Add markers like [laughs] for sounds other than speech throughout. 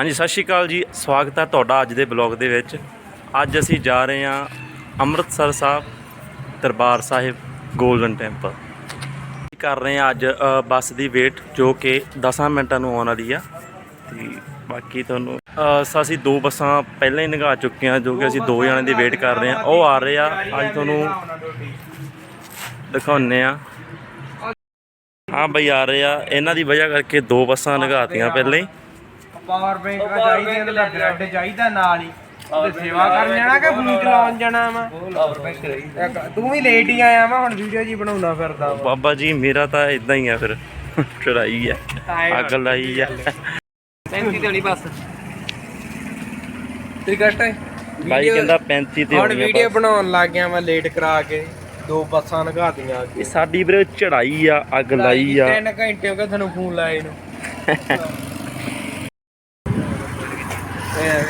ਹਾਂਜੀ, ਸਤਿ ਸ਼੍ਰੀ ਅਕਾਲ ਜੀ। ਸਵਾਗਤ ਹੈ ਤੁਹਾਡਾ ਅੱਜ ਦੇ ਬਲੌਗ ਦੇ ਵਿੱਚ। ਅੱਜ ਅਸੀਂ ਜਾ ਰਹੇ ਹਾਂ ਅੰਮ੍ਰਿਤਸਰ ਸਾਹਿਬ, ਦਰਬਾਰ ਸਾਹਿਬ, ਗੋਲਡਨ ਟੈਂਪਲ। ਕਰ ਰਹੇ ਹਾਂ ਅੱਜ? ਬੱਸ ਦੀ ਵੇਟ ਜੋ ਕਿ 10 ਮਿੰਟਾਂ ਨੂੰ ਆਉਣ ਵਾਲੀ ਆ। ਤੇ ਬਾਕੀ ਤੁਹਾਨੂੰ ਅਸੀਂ ਦੋ ਬੱਸਾਂ ਪਹਿਲਾਂ ਹੀ ਨਿਗਾਹ ਚੁੱਕੇ ਹਾਂ ਜੋ ਕਿ ਅਸੀਂ ਦੋ ਜਣਿਆਂ ਦੀ ਵੇਟ ਕਰ ਰਹੇ ਹਾਂ। ਉਹ ਆ ਰਹੇ ਆ। ਅੱਜ ਤੁਹਾਨੂੰ ਦਿਖਾਉਂਦੇ ਆ ਹਾਂ ਬਈ, ਆ ਰਹੇ ਆ। ਇਹਨਾਂ ਦੀ ਵਜ੍ਹਾ ਕਰਕੇ ਦੋ ਬੱਸਾਂ ਨਿਗਾਹਤੀਆਂ ਪਹਿਲਾਂ ਹੀ। ਪਾਵਰ ਬੈਂਕ ਚਾਹੀਦੀ ਹੈ ਤੇ ਬ੍ਰੈਡ ਚਾਹੀਦਾ ਨਾਲ ਹੀ। ਤੇ ਸੇਵਾ ਕਰਨ ਜਾਣਾ ਕਿ ਫੋਨ ਚਲਾਉਣ ਜਾਣਾ ਵਾ? ਇੱਕ ਤੂੰ ਵੀ ਲੇਟ ਹੀ ਆਇਆ ਵਾ ਹੁਣ ਵੀਡੀਓ ਜੀ ਬਣਾਉਂਦਾ ਫਿਰਦਾ ਵਾ। ਬਾਬਾ ਜੀ ਮੇਰਾ ਤਾਂ ਇਦਾਂ ਹੀ ਆ ਫਿਰ। ਚੜਾਈ ਆ। ਅੱਗ ਲਾਈ ਆ। ਪੈਂਤੀ ਤੇ ਨਹੀਂ ਬਸ। ਟਿਕਟ ਹੈ ਬਾਈ ਕਹਿੰਦਾ 35 ਤੇ ਹੁਣ ਵੀਡੀਓ। ਬਣਾਉਣ ਲੱਗ ਗਿਆ ਮੈਂ ਲੇਟ ਕਰਾ ਕੇ। ਦੋ ਬੱਸਾਂ ਲਗਾਤੀਆਂ ਇਹ ਸਾਡੀ ਵੀਰੇ ਚੜਾਈ ਆ ਅੱਗ ਲਾਈ ਆ। ਤਿੰਨ ਘੰਟੇ ਹੋ ਗਏ ਤੁਹਾਨੂੰ ਫੋਨ ਲਾਏ ਨੂੰ [laughs] ਐਵੇਂ ਅੰਕਲ ਦੀ ਕਹੀ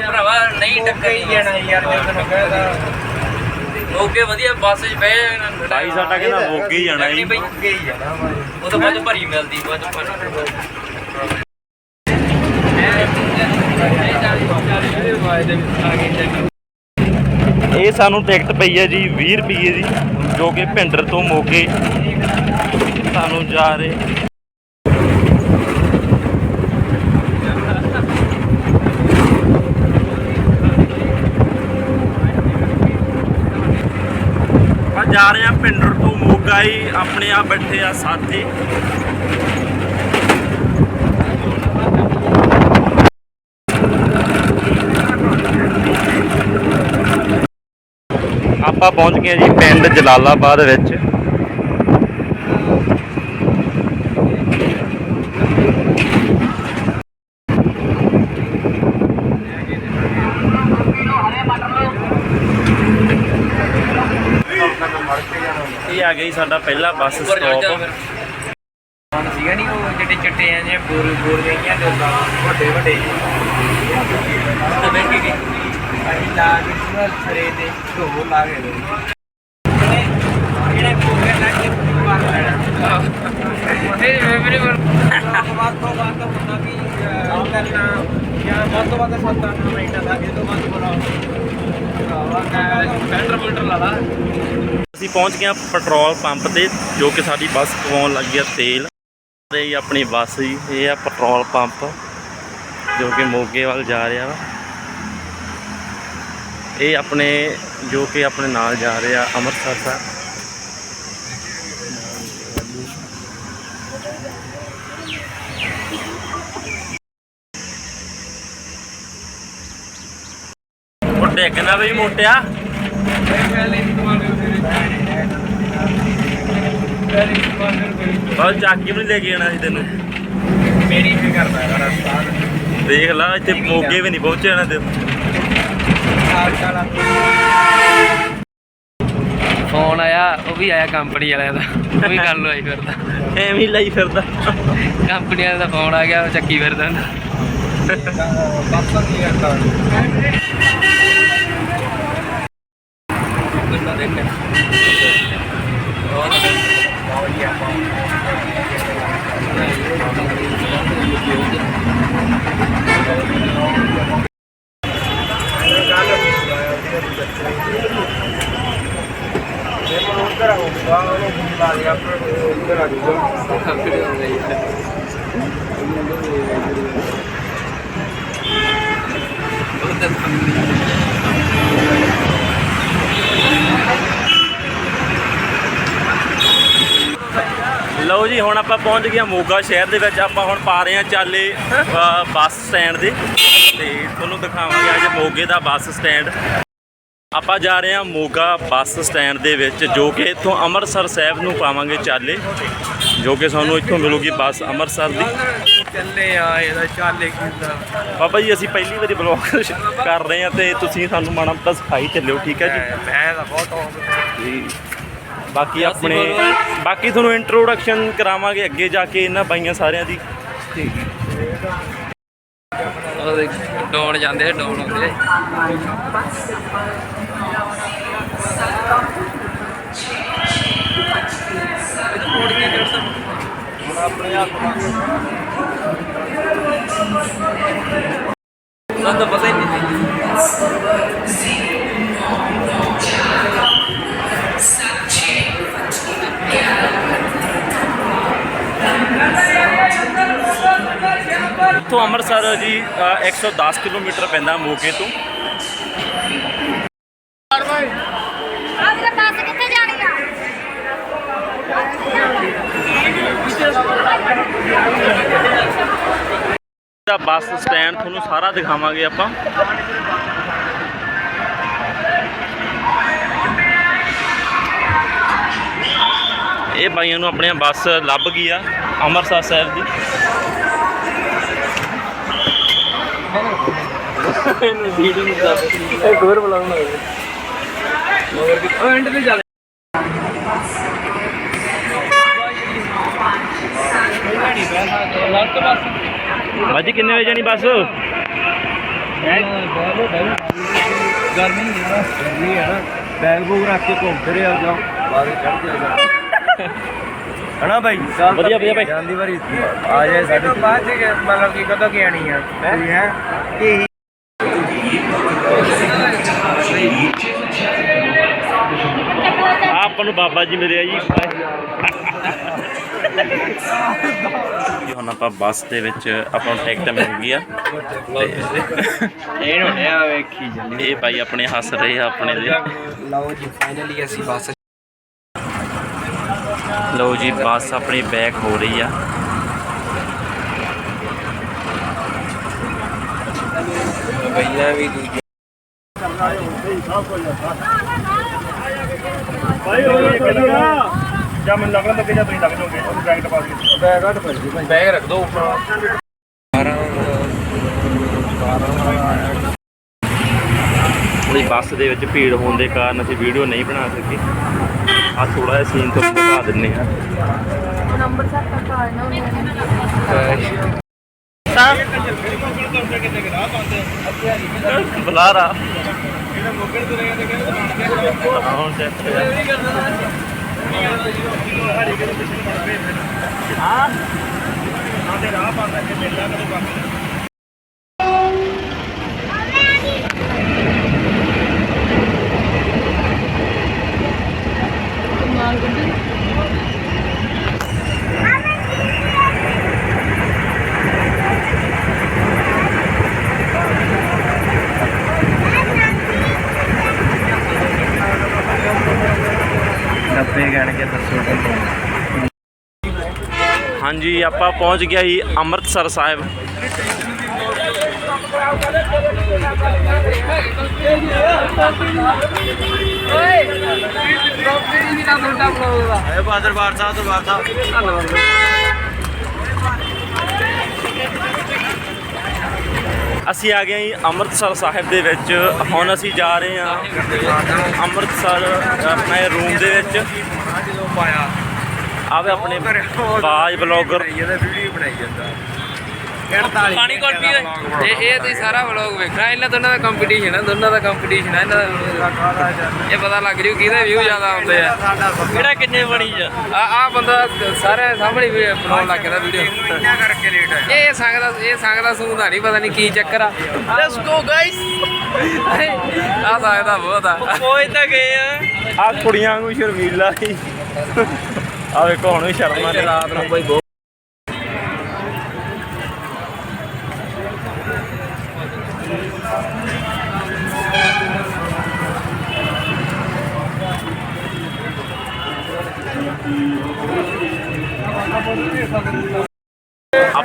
ਭਰਾਵਾ ਨਹੀਂ ਟੱਕਰ ਹੀ ਜਾਣਾ ਯਾਰ ਜੇ ਤੈਨੂੰ ਕਹਿਦਾ ਓਕੇ ਵਧੀਆ ਬੱਸ 'ਚ ਬਹਿ ਜਾਣਾ ਬਾਈ ਸਾਡਾ ਕਹਿੰਦਾ ਮੋਗੇ ਹੀ ਜਾਣਾ ਜੀ। ਬਈ ਅੱਗੇ ਹੀ ਜਾਣਾ ਵਾ। ਉਹ ਤਾਂ ਬਾਅਦ 'ਚ ਭਰੀ ਮਿਲਦੀ ਬਾਅਦ 'ਚ ਭਰੀ। ਇਹ ਸਾਨੂੰ ਟਿਕਟ ਪਈ ਹੈ ਜੀ 20 ਰੁਪਏ ਦੀ ਜੋ ਕਿ ਭਿੰਡਰ ਤੋਂ ਮੋਗੇ ਸਾਨੂੰ ਜਾ ਰਹੇ। ਜਾ ਰਹੇ ਆ ਭਿੰਡਰ ਤੋਂ ਮੋਗਾ ਹੀ ਆਪਣੇ ਆ ਬੈਠੇ ਆ ਸਾਥੀ। ਆਪਾਂ ਪਹੁੰਚ ਗਏ ਜੀ ਪਿੰਡ ਜਲਾਲਾਬਾਦ ਵਿੱਚ। ਇਹ ਆ ਗਈ ਸਾਡਾ ਪਹਿਲਾ ਬੱਸ ਜਾ ਸਟਾਪ ਹੁਣ ਸੀਗਾ ਨਹੀਂ ਉਹ ਜਿਹੜੇ ਚਿੱਟੇ ਆ ਜੇ ਬੋਰ ਬੋਰ ਗਈਆਂ ਦੇ ਵੱਡੇ ਵੱਡੇ। ਤਾਂ ਬੈਠ ਕੇ ਗਈ ਅਸੀਂ ਲਾ ਕੇ ਪੂਰਾ ਛਰੇ ਤੇ ਢੋਲ ਲਾ ਕੇ ਦੇ ਜਿਹੜੇ ਕੋਗੇ ਲੱਗ ਕੇ ਮਾਰ ਲੈਣਾ। ਇਹ ਮੇਰੇ ਵਰ ਬਾਤ ਤੋਂ ਬਾਤ ਤੋਂ ਹੁੰਦਾ ਵੀ ਕਰਨਾ। ਜਾਂ ਵੱਧ ਤੋਂ ਵੱਧ 7-8 ਮਿੰਟ ਦਾ ਇਹ ਤੋਂ ਵੱਧ ਬੋਲਾ ਬੈਟਰ ਬੁਲਟਰ ਲਾ ਲਾ। ਅਸੀਂ ਪਹੁੰਚ ਗਏ ਹਾਂ ਪੈਟਰੋਲ ਪੰਪ ਤੇ, ਜੋ ਕਿ ਸਾਡੀ ਬੱਸ ਪਵਾਉਣ ਲੱਗੀ ਆ ਤੇਲ। ਤੇ ਆਪਣੀ ਬੱਸ ਜੀ ਇਹ ਆ ਪੈਟਰੋਲ ਪੰਪ, ਜੋ ਕਿ ਮੋਗੇ ਵੱਲ ਜਾ ਰਿਹਾ ਵਾ। ਇਹ ਆਪਣੇ, ਜੋ ਕਿ ਆਪਣੇ ਨਾਲ ਜਾ ਰਿਹਾ ਅੰਮ੍ਰਿਤਸਰ ਸਾਹਿਬ। ਉਹ ਡੇਗਣਾ ਵੀ ਮੋਟਿਆ। ਬਹੁਤ ਚਾਕੀ ਵੀ ਨੀ ਲੈ ਕੇ ਆਣਾ ਸੀ ਤੈਨੂੰ। ਮੇਰੀ ਵੀ ਕਰਦਾ ਰਸਤਾ? ਦੇਖ ਲਾ ਇੱਥੇ ਮੋਗੇ ਵੀ ਨਹੀਂ ਪਹੁੰਚੇ ਜਾਣਾ ਤੇ ਫੋਨ ਆਇਆ ਉਹ ਵੀ ਆਇਆ ਕੰਪਨੀ ਵਾਲਿਆਂ ਦਾ। ਉਹ ਵੀ ਗੱਲ ਹੋਈ ਫਿਰਦਾ। ਐਵੇਂ ਹੀ ਲਈ ਫਿਰਦਾ। ਕੰਪਨੀ ਵਾਲਿਆਂ ਦਾ ਫੋਨ ਆ ਗਿਆ ਉਹ ਚੱਕੀ ਫਿਰਦਾ। ਬੱਸਾਂ ਕੀ ਕਰਦਾ ਬੰਦਾ ਦੇਖ ਉਧਰ ਆਉਂਦਾ ਉਹਨੂੰ ਫੋਨ ਲਾ ਲਿਆ ਪਰ ਉਧਰ ਆ ਜਾਊਗਾ ਕੰਪਨੀ ਹੋ ਗਈ ਲਓ ਜੀ ਹੁਣ ਆਪਾਂ ਪਹੁੰਚ ਗਏ ਮੋਗਾ ਸ਼ਹਿਰ ਦੇ ਵਿੱਚ। ਆਪਾਂ ਹੁਣ ਪਾ ਰਹੇ ਹਾਂ ਚਾਲੇ ਬੱਸ ਸਟੈਂਡ ਦੇ। ਤੇ ਤੁਹਾਨੂੰ ਦਿਖਾਵਾਂਗੇ ਅੱਜ ਮੋਗੇ ਦਾ ਬੱਸ ਸਟੈਂਡ। ਆਪਾਂ ਜਾ ਰਹੇ ਹਾਂ ਮੋਗਾ ਬੱਸ ਸਟੈਂਡ ਦੇ ਵਿੱਚ ਜੋ ਕਿ ਇੱਥੋਂ ਅੰਮ੍ਰਿਤਸਰ ਸਾਹਿਬ ਨੂੰ ਪਾਵਾਂਗੇ ਚਾਲੇ ਜੋ ਕਿ ਸਾਨੂੰ ਇੱਥੋਂ ਮਿਲੂਗੀ ਬੱਸ ਅੰਮ੍ਰਿਤਸਰ ਦੀ। ਚੱਲੇ ਆ ਇਹਦਾ ਚਾਲੇ ਕਿੰਦਾ ਬਾਬਾ ਜੀ ਅਸੀਂ ਪਹਿਲੀ ਵਾਰੀ ਬਲੌਗ ਕਰ ਰਹੇ ਹਾਂ ਤੇ ਤੁਸੀਂ ਸਾਨੂੰ ਮਾੜਾ ਮੋਟਾ ਸਿਖਾਈ ਚੱਲਿਓ ਠੀਕ ਹੈ ਜੀ? ਮੈਂ ਤਾਂ ਬਹੁਤ ਜੀ। ਬਾਕੀ ਆਪਣੇ ਬਾਕੀ ਤੁਹਾਨੂੰ ਇੰਟਰੋਡਕਸ਼ਨ ਕਰਾਵਾਂਗੇ ਅੱਗੇ ਜਾ ਕੇ ਇਹਨਾਂ ਬਾਈਆਂ ਸਾਰਿਆਂ ਦੀ। ਉਹਦੇ ਡਾਉਣ ਜਾਂਦੇ ਡਾਉਣ ਆਉਂਦੇ ਇੱਥੋਂ ਅੰਮ੍ਰਿਤਸਰ ਜੀ ਅ, 110 ਕਿਲੋਮੀਟਰ ਪੈਂਦਾ ਮੋਗੇ ਤੋਂ। ਬੱਸ ਦਾ ਬੱਸ ਸਟੈਂਡ ਤੁਹਾਨੂੰ ਸਾਰਾ ਦਿਖਾਵਾਂਗੇ ਆਪਾਂ। ਇਹ ਬਾਈਆਂ ਨੂੰ ਆਪਣੇ ਬੱਸ ਲੱਭ ਗਈ ਆ ਅੰਮ੍ਰਿਤਸਰ ਸਾਹਿਬ ਦੀ। ਇਹਨੂੰ ਵੀਡੀਓ ਨਹੀਂ ਦੱਸ ਇਹ ਹੋਰ ਬੁਲਾਉਣਾ ਮਗਰ ਵੀ ਉਹ ਐਂਡ ਤੇ ਚੱਲ। ਬਾਜੀ ਕਿੰਨੇ ਵਜੇ ਜਾਣੀ ਬੱਸ? ਗਰਮੀ ਨਹੀਂ ਆ ਗਰਮੀ ਆ ਨਾ ਬੈਗ ਬੂਗ ਰੱਖ ਕੇ ਘੁੰਮਦੇ ਰਹੇ ਆ ਜਾ ਬਾਹਰ ਚੜ ਜਾਏਗਾ ਹਣਾ ਭਾਈ ਵਧੀਆ ਵਧੀਆ ਭਾਈ ਜਾਂਦੀ ਵਾਰੀ ਆ ਜਾਏ ਸਾਡੇ ਬਾਅਦ ਚ ਮਤਲਬ ਕਿ ਕਦੋਂ ਕੀ ਆਣੀ ਆ? ਹੈ? ਆਪਾਂ ਨੂੰ ਬਾਬਾ ਜੀ ਮਿਲਿਆ ਜੀ। ਜੀ ਹੁਣ ਆਪਾਂ ਬੱਸ ਦੇ ਵਿੱਚ ਆਪਾਂ ਨੂੰ ਟਿਕਟ ਮਿਲ ਗਈ ਆ। ਇਹ ਹੁਣ ਆ ਵੇਖੀ ਜਾਂਦੀ। ਇਹ ਭਾਈ ਆਪਣੇ ਹੱਸ ਰਹੇ ਆ ਆਪਣੇ ਦੇ। ਲਓ ਜੀ ਫਾਈਨਲੀ ਅਸੀਂ ਬੱਸ ਲਓ ਜੀ ਬੱਸ ਆਪਣੀ ਬੈਕ ਹੋ ਰਹੀ ਆ। ਪਹਿਲਾਂ ਵੀ ਦੂਜੀ ਬੈਗ ਹਟ ਪਈ ਭਾਈ ਬੈਗ ਰੱਖ ਦੋ ਉੱਪਰ। ਉਹਦੀ ਬੱਸ ਦੇ ਵਿੱਚ ਭੀੜ ਹੋਣ ਦੇ ਕਾਰਨ ਅਸੀਂ ਵੀਡੀਓ ਨਹੀਂ ਬਣਾ ਸਕੇ। ਆ ਥੋੜਾ ਜਿਹਾ ਸੀਨ ਤੁਹਾਨੂੰ ਦਿਖਾ ਦਿੰਨੇ ਆ ਨੰਬਰ ਸੱਤ ਤੱਕ ਆ ਜਾਣਾ ਬੁਲਾਰਾ। ਹੁਣ ਤੇ ਹਾਂ। ਸਾਡੇ ਰਾਹ ਪਾਉਂਦਾ ਕਿ ਮੇਲਾ ਕਦੇ ਬਾਕੀ ਡੱਬੇ ਗਣ ਕੇ ਦੱਸੋ ਹਾਂਜੀ ਆਪਾਂ ਪਹੁੰਚ ਗਿਆ ਜੀ ਅੰਮ੍ਰਿਤਸਰ ਸਾਹਿਬ। ਇਹ ਬਾਦਰਬਾਰ ਸਾਹਿਬ ਦਰਬਾਰ ਸਾਹਿਬ ਅਸੀਂ ਆ ਗਏ ਜੀ ਅੰਮ੍ਰਿਤਸਰ ਸਾਹਿਬ ਦੇ ਵਿੱਚ। ਹੁਣ ਅਸੀਂ ਜਾ ਰਹੇ ਹਾਂ ਅੰਮ੍ਰਿਤਸਰ ਆਪਣੇ ਰੂਮ ਦੇ ਵਿੱਚ। ਆਵੇ ਆਪਣੇ ਬਾਜ ਬਲੌਗਰ। ਇਹਦਾ ਵੀਡੀਓ ਬਣਾਈ ਜਾਂਦਾ। 48 ਪਾਣੀ ਕੁਲਫੀ ਓਏ ਇਹ ਇਹ ਤੁਸੀਂ ਸਾਰਾ ਵਲੌਗ ਵੇਖਣਾ। ਇਹਨਾਂ ਦੋਨਾਂ ਦਾ ਕੰਪੀਟੀਸ਼ਨ ਹੈ ਦੋਨਾਂ ਦਾ ਕੰਪੀਟੀਸ਼ਨ ਹੈ ਇਹਨਾਂ ਦਾ ਇਹ ਪਤਾ ਲੱਗ ਜੂ ਕਿਹਦੇ ਵਿਊ ਜ਼ਿਆਦਾ ਆਉਂਦੇ ਆ। ਕਿਹੜਾ ਕਿੰਨੇ ਬਣੀ ਆ? ਆ ਆ ਬੰਦਾ ਸਾਰੇ ਸਾਹਮਣੇ ਵੀ ਬਣਾਉਣ ਲੱਗ ਗਿਆ ਵੀਡੀਓ। ਇੰਨਾ ਕਰਕੇ ਲੇਟ ਆ ਇਹ ਸੰਗ ਦਾ ਇਹ ਸੰਗ ਦਾ ਸੂੰਦਾ ਨਹੀਂ ਪਤਾ ਨਹੀਂ ਕੀ ਚੱਕਰ ਆ। ਲੈਟਸ ਗੋ ਗਾਇਸ ਆ ਸੰਗ ਦਾ ਬਹੁਤ ਆ। ਕੋਈ ਤਾਂ ਗਏ ਆ। ਆ ਕੁੜੀਆਂ ਵਾਂਗੂ ਸ਼ਰਮੀਲਾ ਹੀ ਆ ਵੇਖੋ ਹੁਣ ਵੀ ਸ਼ਰਮਾ ਤੇ ਰਾਤ ਨੂੰ ਕੋਈ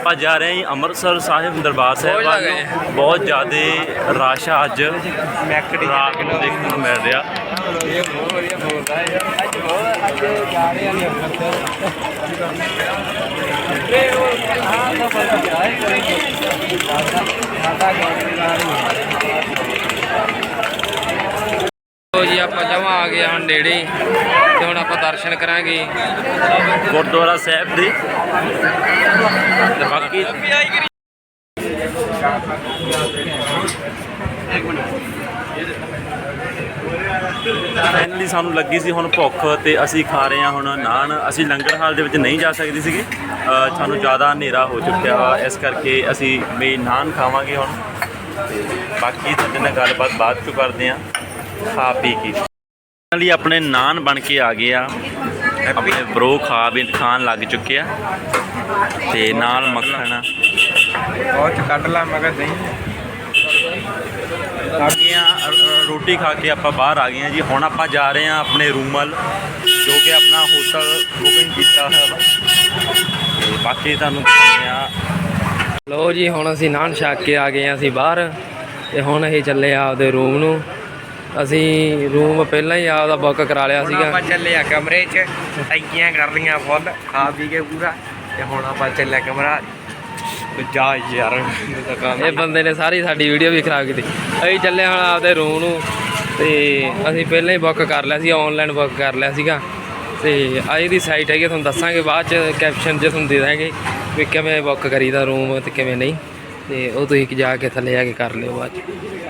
ਆਪਾਂ ਜਾ ਰਹੇ ਹਾਂ ਅੰਮ੍ਰਿਤਸਰ ਸਾਹਿਬ ਦਰਬਾਰ ਸਾਹਿਬ ਵੱਲ। ਬਹੁਤ ਜ਼ਿਆਦਾ ਰਸ਼ ਆ ਅੱਜ। ਰਾਤ ਨੂੰ ਦੇਖਣ ਨੂੰ ਮਿਲ ਰਿਹਾ ਇਹ ਬਹੁਤ ਵਧੀਆ ਬੋਲਦਾ ਹੈ ਅੱਜ ਬਹੁਤ ਅੱਜ ਜਾ ਰਹੇ। ਆ ਨਹੀਂ ਇਹ ਉਹ ਹਾਂ ਤਾਂ ਪਤਾ ਹੈ ਕਰੇ ਸਾਡਾ ਲੋ ਜੀ ਆਪਾਂ ਜਮਾ ਆ ਗਏ ਹੁਣ ਨੇੜੇ ਹੀ। ਤੇ ਹੁਣ ਆਪਾਂ ਦਰਸ਼ਨ ਕਰਾਂਗੇ। ਗੁਰਦੁਆਰਾ ਸਾਹਿਬ ਦੇ। ਫਾਈਨਲੀ ਸਾਨੂੰ ਲੱਗੀ ਸੀ ਹੁਣ ਭੁੱਖ ਤੇ ਅਸੀਂ ਖਾ ਰਹੇ ਹਾਂ ਹੁਣ ਨਾਨ। ਅਸੀਂ ਲੰਗਰ ਹਾਲ ਦੇ ਵਿੱਚ ਨਹੀਂ ਜਾ ਸਕਦੇ ਸੀਗੇ। ਸਾਨੂੰ ਜ਼ਿਆਦਾ ਹਨੇਰਾ ਹੋ ਚੁੱਕਿਆ ਵਾ। ਇਸ ਕਰਕੇ ਅਸੀਂ ਵੀ ਨਾਨ ਖਾਵਾਂਗੇ ਹੁਣ। ਬਾਕੀ ਤੁਹਾਡੇ ਨਾਲ ਗੱਲਬਾਤ ਬਾਅਦ ਚ ਕਰਦੇ ਹਾਂ। ਖਾ ਪੀ ਕੇ। ਲਈ ਆਪਣੇ ਨਾਨ ਬਣ ਕੇ ਆ ਗਏ ਆ। ਆਪਣੇ ਬਰੋ ਖਾ ਵੀ ਖਾਣ ਲੱਗ ਚੁੱਕੇ ਆ। ਤੇ ਨਾਲ ਮੱਖਣ। ਬਹੁਤ ਚ ਕੱਢ ਲਾ ਮਗਰ ਨਹੀਂ। ਆ ਗਏ ਆ ਅ- ਅ- ਰੋਟੀ ਖਾ ਕੇ ਆਪਾਂ ਬਾਹਰ ਆ ਗਏ ਆ ਜੀ। ਹੁਣ ਆਪਾਂ ਜਾ ਰਹੇ ਆ ਆਪਣੇ ਰੂਮ ਵੱਲ ਜੋ ਕਿ ਆਪਣਾ ਹੋਟਲ ਬੁਕਿੰਗ ਕੀਤਾ ਹੋਇਆ ਵਾ। ਤੇ ਬਾਕੀ ਤੁਹਾਨੂੰ ਦਿਖਾਉਂਦੇ ਆ ਲੋ ਜੀ ਹੁਣ ਅਸੀਂ ਨਾਨ ਛੱਕ ਕੇ ਆ ਗਏ ਹਾਂ ਅਸੀਂ ਬਾਹਰ। ਤੇ ਹੁਣ ਅਸੀਂ ਚੱਲੇ ਆ ਆਪਦੇ ਰੂਮ ਨੂੰ। ਅਸੀਂ ਰੂਮ ਪਹਿਲਾਂ ਹੀ ਆਪਦਾ ਬੁੱਕ ਕਰਾ ਲਿਆ ਸੀਗਾ। ਆਪਾਂ ਚੱਲੇ ਆ ਕਮਰੇ 'ਚ। [laughs] ਟੈਂਕੀਆਂ ਕਰ ਲਈਆਂ ਫੁੱਲ ਖਾ ਪੀ ਕੇ ਪੂਰਾ। ਤੇ ਹੁਣ ਆਪਾਂ ਚੱਲਿਆ ਕਮਰਾ। ਜਾ ਯਾਰ ਇਹ ਬੰਦੇ ਨੇ ਸਾਰੀ ਸਾਡੀ ਵੀਡੀਓ ਵੀ ਖਰਾਬ ਕੀਤੀ। ਅਸੀਂ ਚੱਲੇ ਹੁਣ ਆਪਦੇ ਰੂਮ ਨੂੰ ਤੇ ਅਸੀਂ ਪਹਿਲਾਂ ਹੀ ਬੁੱਕ ਕਰ ਲਿਆ ਸੀ ਆਨਲਾਈਨ ਬੁੱਕ ਕਰ ਲਿਆ ਸੀਗਾ। ਤੇ ਅੱਜ ਦੀ ਸਾਈਟ ਹੈਗੀ ਤੁਹਾਨੂੰ ਦੱਸਾਂਗੇ ਬਾਅਦ ਚ ਕੈਪਸ਼ਨ 'ਚ ਤੁਹਾਨੂੰ ਦੇ ਦਾਂਗੇ ਵੀ ਕਿਵੇਂ ਬੁੱਕ ਕਰੀਦਾ ਰੂਮ ਤੇ ਕਿਵੇਂ ਨਹੀਂ। ਤੇ ਉਹ ਤੁਸੀਂ ਜਾ ਕੇ ਥੱਲੇ ਆ ਕੇ ਕਰ ਲਿਓ ਬਾਅਦ ਚ।